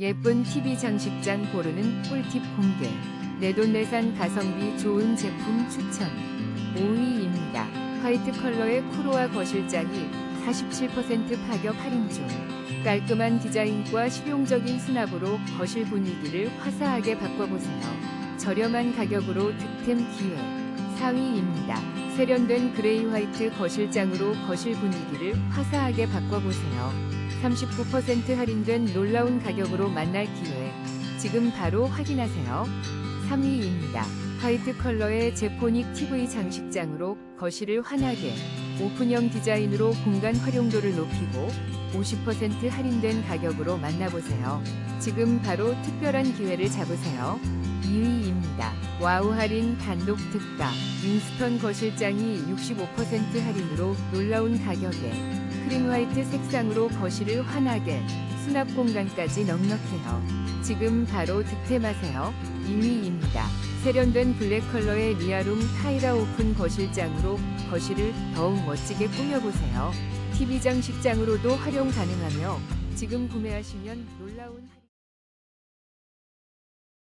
예쁜 TV 장식장 고르는 꿀팁 공개. 내돈내산 가성비 좋은 제품 추천. 5위입니다. 화이트 컬러의 쿠로아 거실장이 47% 파격 할인 중. 깔끔한 디자인과 실용적인 수납으로 거실 분위기를 화사하게 바꿔보세요. 저렴한 가격으로 득템 기회. 4위입니다. 세련된 그레이 화이트 거실장으로 거실 분위기를 화사하게 바꿔보세요. 39% 할인된 놀라운 가격으로 만날 기회. 지금 바로 확인하세요. 3위입니다. 화이트 컬러의 제포닉 TV 장식장으로 거실을 환하게 오픈형 디자인으로 공간 활용도를 높이고 50% 할인된 가격으로 만나보세요. 지금 바로 특별한 기회를 잡으세요. 2위입니다. 와우 할인 단독 특가 윈스턴 거실장이 65% 할인으로 놀라운 가격에 크림 화이트 색상으로 거실을 환하게 수납 공간까지 넉넉해요. 지금 바로 득템하세요. 2위입니다. 세련된 블랙 컬러의 리아룸 타이라 오픈 거실장으로 거실을 더욱 멋지게 꾸며보세요. TV 장식장으로도 활용 가능하며 지금 구매하시면 놀라운